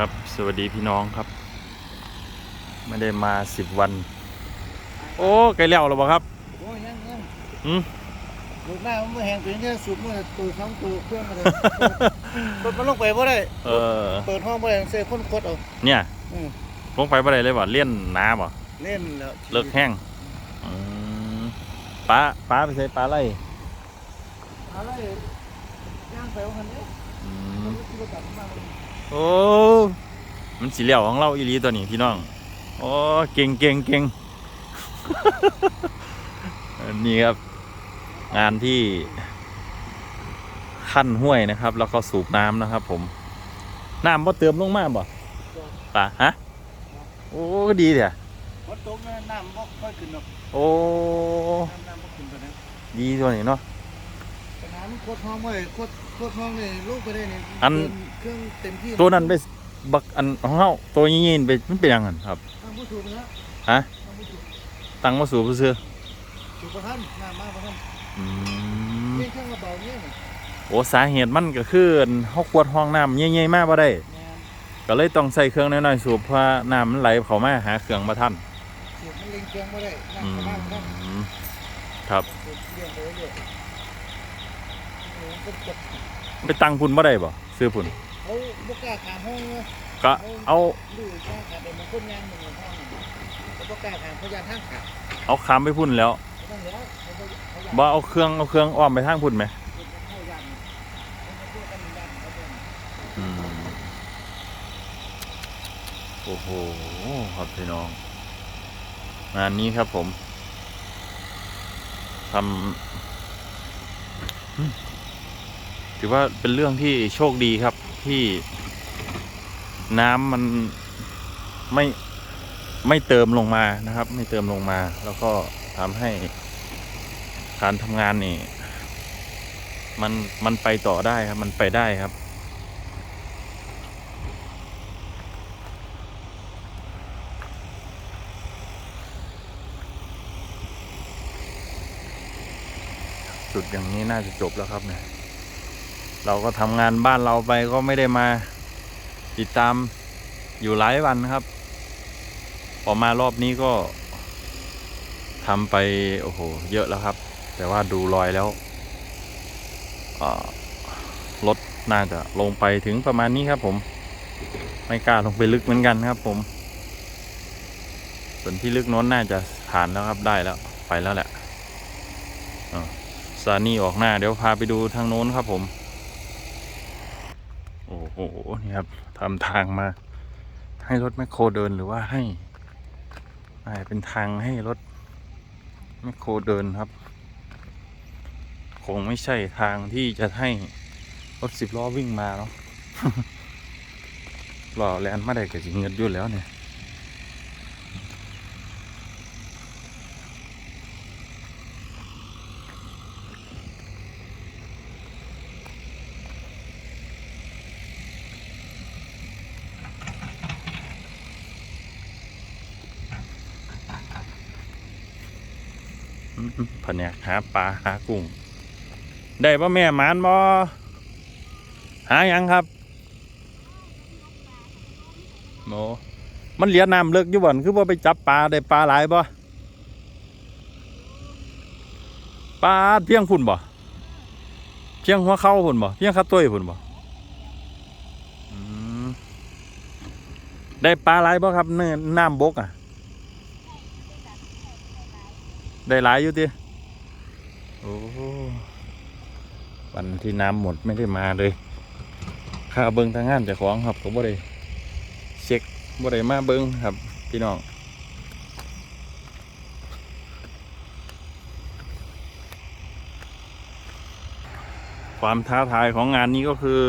ครับ สวัสดีพี่น้องครับ ไม่ได้มาสิบวัน โอ้ไกลแล้วหรอเปล่าครับโอ้ยยังยังอืมลูกหน้ามันบ่แห้งตัวนี้สูบมือตัวสองตัวเครื่องอะไรรถมันลงไปบ่ได้เออเปิดห้องบ่ได้เสียคนกดเอาเนี่ยอืมลงไปบ่ได้เลยบ่เลี่ยนน้ำบ่เล่นแล้วเลิกแห้งอืมป้าป้าไปใส่ปลาไล่อะไรย่างไปว่าคันนี้ อืมมันก็กลับมาโอ้มันสีเหลี่ยวของเราอีหลีตัวนี้พี่น้องโอ้เก่งเก่งเก่งอันนี่ครับ งานที่ขั้นห้วยนะครับ แล้วก็สูบน้ำนะครับ ผมน้ำบ่เติมลงมาบ่ป่ะฮะโอ้ก็ดีเถอะฝนตกนะน้ำบ่ค่อยขึ้นหรอกโอ้น้ำน้ำบ่ขึ้นปานนั้นดีตัวนี้เนาะปัญหามันโคตรห้องไว้โคตรโคตรห้องนี่ลูกไปได้นี่อัน เดิเครื่องเต็มที่ตัวนั้นไปบักอันของเฮาตัวยีนๆไปมันเป็นยังไงครับทางผู้สูบนะฮะทางผู้สูบตังมาสูบซื้อสูบประทันน้ำมาประทันๆอืมเพียงข้างกระเป๋าเนี่ยน่ะโอ้สาเหตุมันก็คืออันเฮากวดห้องน้ำใหญ่ๆมากบ่ได้แม่นก็เลยต้องใส่เครื่องน้อยๆสูบเพราะว่าน้ำมันไหลเข้ามาหาเครื่องมาทันสูบมันเล็งเครื่องบ่ได้อืน้ำเข้ามาบ่ทันมครับสูบเลี้ยงไปเรื่อยๆเออมันก็กดไปตั้งพุ่นบ่ได้บ่ซื้อพุ่นเขา บกล้าขามห้องเนอะก็เอาดูกล้าขามเป็นมันคนงานหนึ่งของห้องน่ะเขาบกล้าขามเขายานทางขาดเอาคามไปพุ่นแล้วเขาต้องเดี๋ยวเขาก็เขายานบ่เอาเครื่องเอาเครื่องอ้อมไปทางพุ่นไหมเขายานเขามาช่วยกันยานเขาเป็นอืมโอ้โหครับพี่น้องงานนี้ครับผมทำอืมถือว่าเป็นเรื่องที่โชคดีครับที่ น้ำมันไม่ไม่เติมลงมานะครับ ไม่เติมลงมา แล้วก็ทำให้การทำงานนี่ มันมันไปต่อได้ครับ มันไปได้ครับจุดอย่างนี้น่าจะจบแล้วครับเนี่ย เราก็ทำงานบ้านเราไปก็ไม่ได้มา ติดตามอยู่หลายวันครับ พอมารอบนี้ก็ทำไป โอ้โห เยอะแล้วครับ แต่ว่าดูรอยแล้วรถน่าจะลงไปถึงประมาณนี้ครับผม ไม่กล้าลงไปลึกเหมือนกันครับผม ส่วนที่ลึกน้นน่าจะผ่านแล้วครับได้แล้วไปแล้วแหละอ่าซานี่ออกหน้าเดี๋ยวพาไปดูทางโน้นครับผม โอ้โหนี่ครับทำทางมา ให้รถแมคโครเดินหรือว่าให้เป็นทางให้รถแมคโครเดินครับ คงไม่ใช่ทางที่จะให้รถสิบล้อวิ่งมาเนาะหล่อแลนมาได้กับสิงเงินอยุ่แล้วเนี่ย แผนกหาปลาหากุ้ง ได้ป่ะแม่หมานบ่หาหยังครับโมมันเหลียน้ำเลิกอยู่บ่อนคือว่าไปจับปลาได้ปลาหลายบ่ปลาเพียงพุ่นบ่เพียงหัวเข้าพุ่นบ่เพียงขาตุ้ยพุ่นบ่ได้ปลาหลายบ่ครับเนื้อน้ำบกอะ ได้หลายอยู่ติโอ้วันที่น้ำหมดไม่ได้มาเลยข้าเบิ้งทางงานเจากของครับก็บ่ได้เช็คบ่ได้มาเบิ้งครับ พี่น้องความท้าทายของงานนี้ก็คือ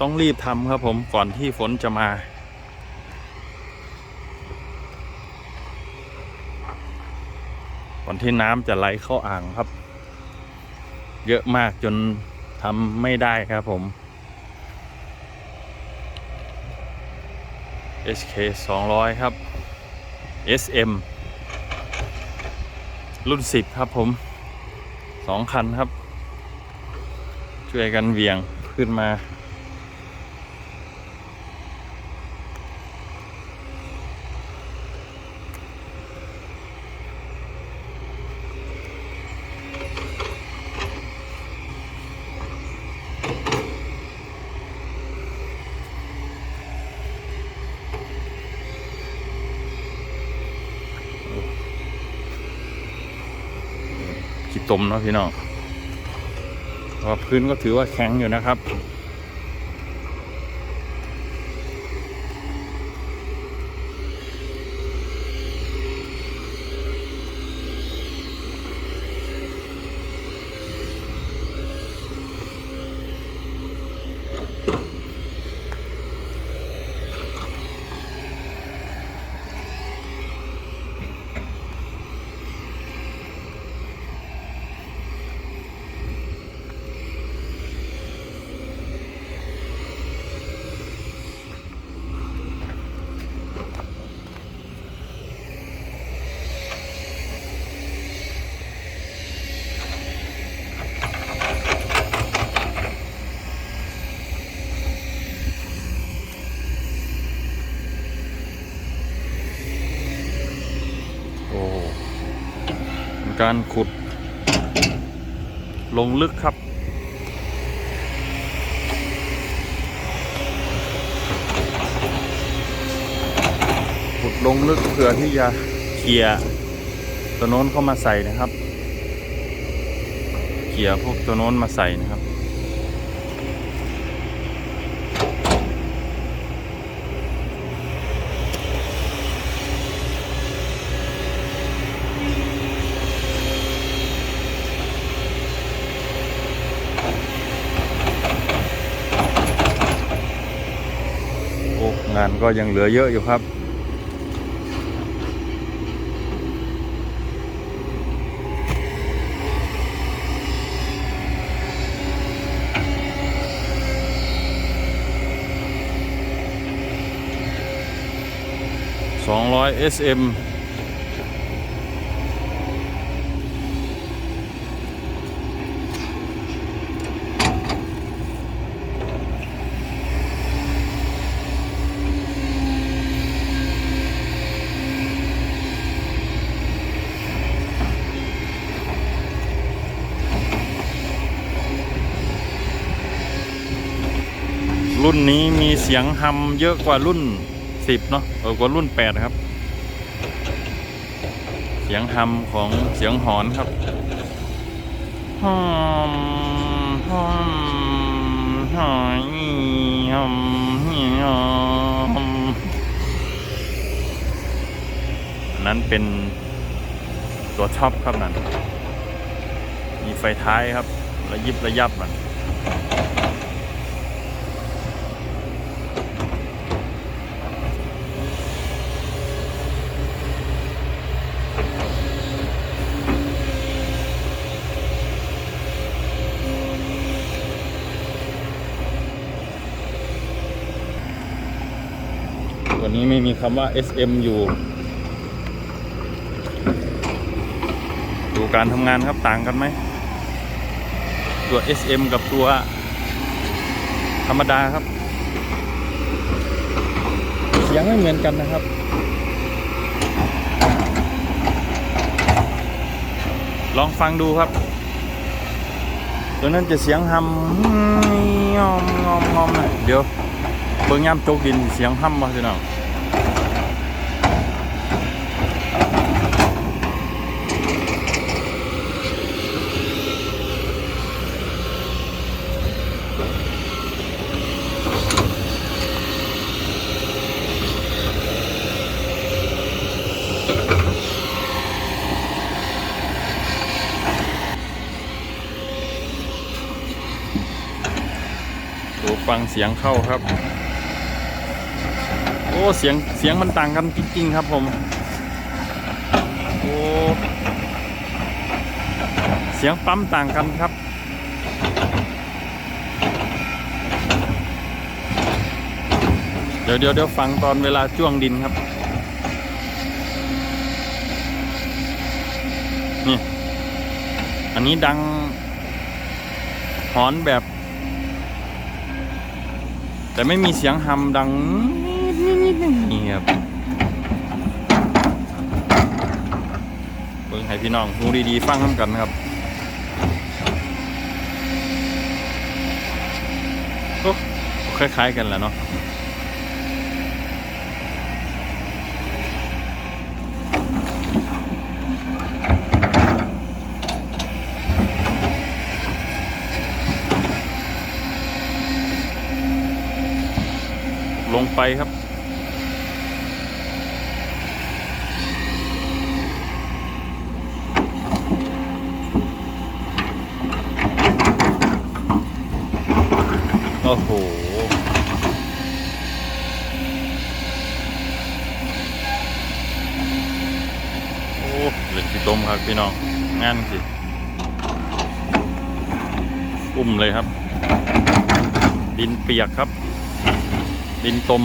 ต้องรีบทำครับผมก่อนที่ฝนจะมา อนที่น้ำจะไหลเข้าอ่างครับ เยอะมากจนทำไม่ได้ครับผม HK 200 ครับ SM รุ่น 10 ครับผมสองคันครับ ช่วยกันเวียงขึ้นมา จมเนาะพี่น้องว่าพื้นก็ถือว่าแข็งอยู่นะครับ การขุด ลงลึกครับ ขุดลงลึกเพื่อที่จะเคลียร์ตัวโน้นเข้ามาใส่นะครับเคลียพวกตัวโน้นมาใส่นะครับ ก็ยังเหลือเยอะอยู่ครับ 200 SM รุ่นนี้มี เสียงฮัมเยอะกว่ารุ่น10เนาะเออกว่ารุ่น8ครับ เสียงฮัมของเสียงหอนครับฮัมฮัมหอยฮัมฮัมนนั้นเป็นตัวท็อปครับนั่นมีไฟท้ายครับ ระยิบระยับมัน นี้ไม่มีคำว่า SM อยู่ ดูการทำงานครับต่างกันไหม ตัว SM กับตัว ธรรมดาครับ เสียงไม่เหมือนกันนะครับลองฟังดูครับ ตัวนั้นจะเสียงหำงอมงอมงอมนะเดี๋ยว เบิ่งย่ำโจกดินเสียงห้ำมาพี่น้องดู ฟังเสียงเข้าครับ โอ้เสียงเสียงมันต่างกันจริงๆครับผม โอ้เสียงปั๊มต่างกันครับเดี๋ยวเดี๋ยวเดี๋ยวฟังตอนเวลาจ้วงดินครับ นี่ อันนี้ดังหอนแบบ แต่ไม่มีเสียงฮัมดังเงียบเบิ่งให้พี่น้องหูดีๆ ฟังน้ำกันครับคล้ายๆกันแหละเนาะ ไปครับ โอ้โห โอ้เหล็กที่ต้มครับพี่น้อง งานสิอุ้มเลยครับ ดินเปียกครับ ดินตม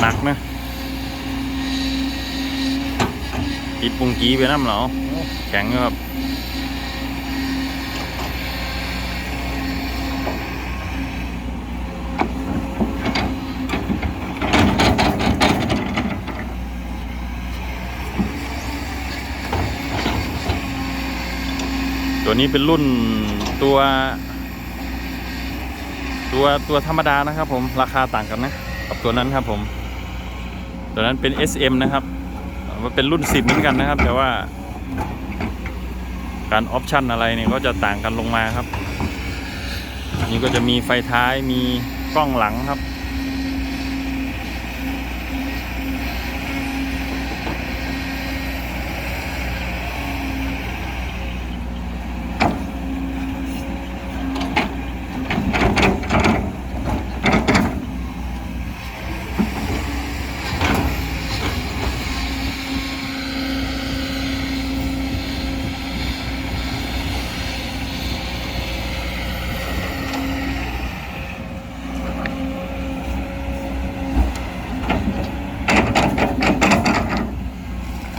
หนักนะติดปุงกีไปน้ำเหรอแข็งครับตัวนี้เป็นรุ่นตัว ตัวตัวธรรมดานะครับผมราคาต่างกันนะ กับตัวนั้นครับผม ตัวนั้นเป็น SM นะครับมันเป็นรุ่น 10 เหมือนกันนะครับ แต่ว่า การออปชันอะไรเนี่ยก็จะต่างกันลงมาครับ นี่ก็จะมีไฟท้ายมีกล้องหลังครับ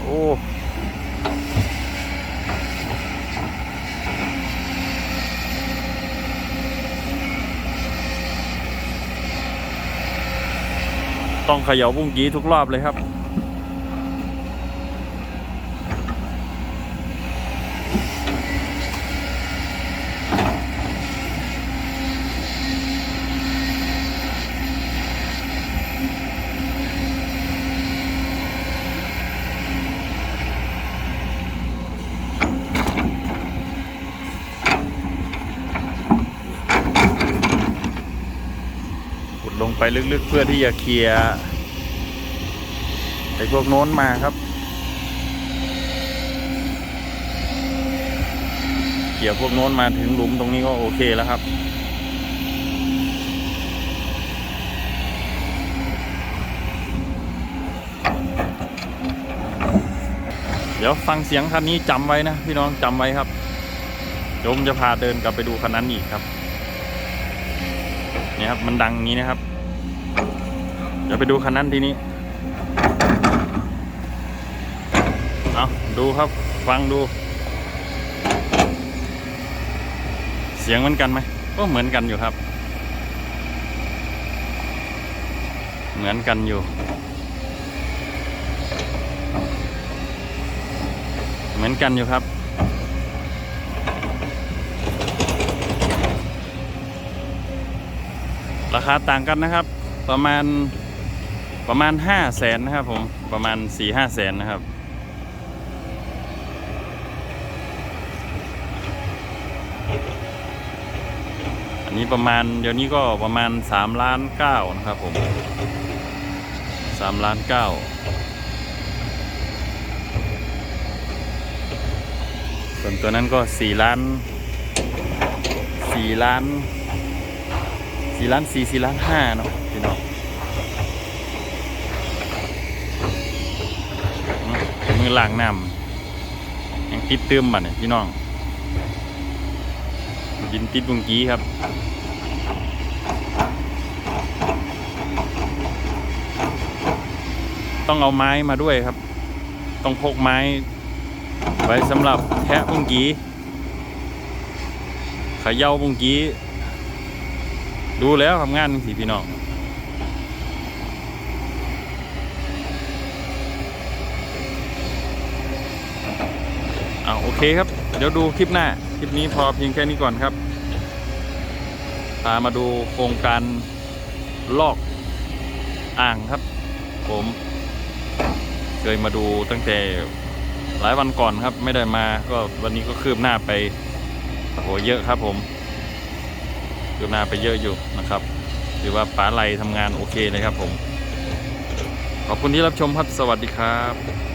โอ้ ต้ องเขย่าบุ้งกี้ทุกรอบเลยครับ ไปลึกๆเพื่อที่จะเคลียร์ไอ้พวกโน้นมาครับเคลียพวกโน้นมาถึงหลุมตรงนี้ก็โอเคแล้วครับ เดี๋ยวฟังเสียงคันนี้จำไว้นะ พี่น้องจำไว้ครับเดี๋ยวผมจะพาเดินกลับไปดูคันนั้นอีกครับเนี่ยครับ มันดังนี้นะครับ เดี๋ยวไปดูคันนั้นทีนี้ เอาดูครับฟังดู เสียงเหมือนกันไหมก็เหมือนกันอยู่ครับ เหมือนกันอยู่ เหมือนกันอยู่ครับราคาต่างกันนะครับ ประมาณ ประมาณห้าแสนนะครับผมประมาณสี่ห้าแสนนะครับ อันนี้ประมาณเดี๋ยวนี้ก็ประมาณสามล้านเก้านะครับผมสามล้านเก้าส่วนตัวนั้นก็สี่ล้านสี่ล้านสี่ล้านสี่สี่ล้านห้าเนาะพี่น้อง มมือล้างน้ำยังติดเติมบัดเนี่ยพี่น้องดินติดบุงกี้ครับต้องเอาไม้มาด้วยครับ ต้องพกไม้ ไว้สำหรับแทะบุงกี้ขย่าบุงกี้ ดูแล้วทำงานสิพี่น้อง เอาโอเคครับ เดี๋ยวดูคลิปหน้า คลิปนี้พอเพียงแค่นี้ก่อนครับพามาดูโครงการลอกอ่างครับ ผมเคยมาดูตั้งแต่หลายวันก่อนครับ ไม่ได้มาก็วันนี้ก็คืบหน้าไปโอ้โหเยอะครับผมคืบหน้าไปเยอะอยู่นะครับถือว่าป๋าไลทำงานโอเคเลยครับผม ขอบคุณที่รับชมครับ สวัสดีครับ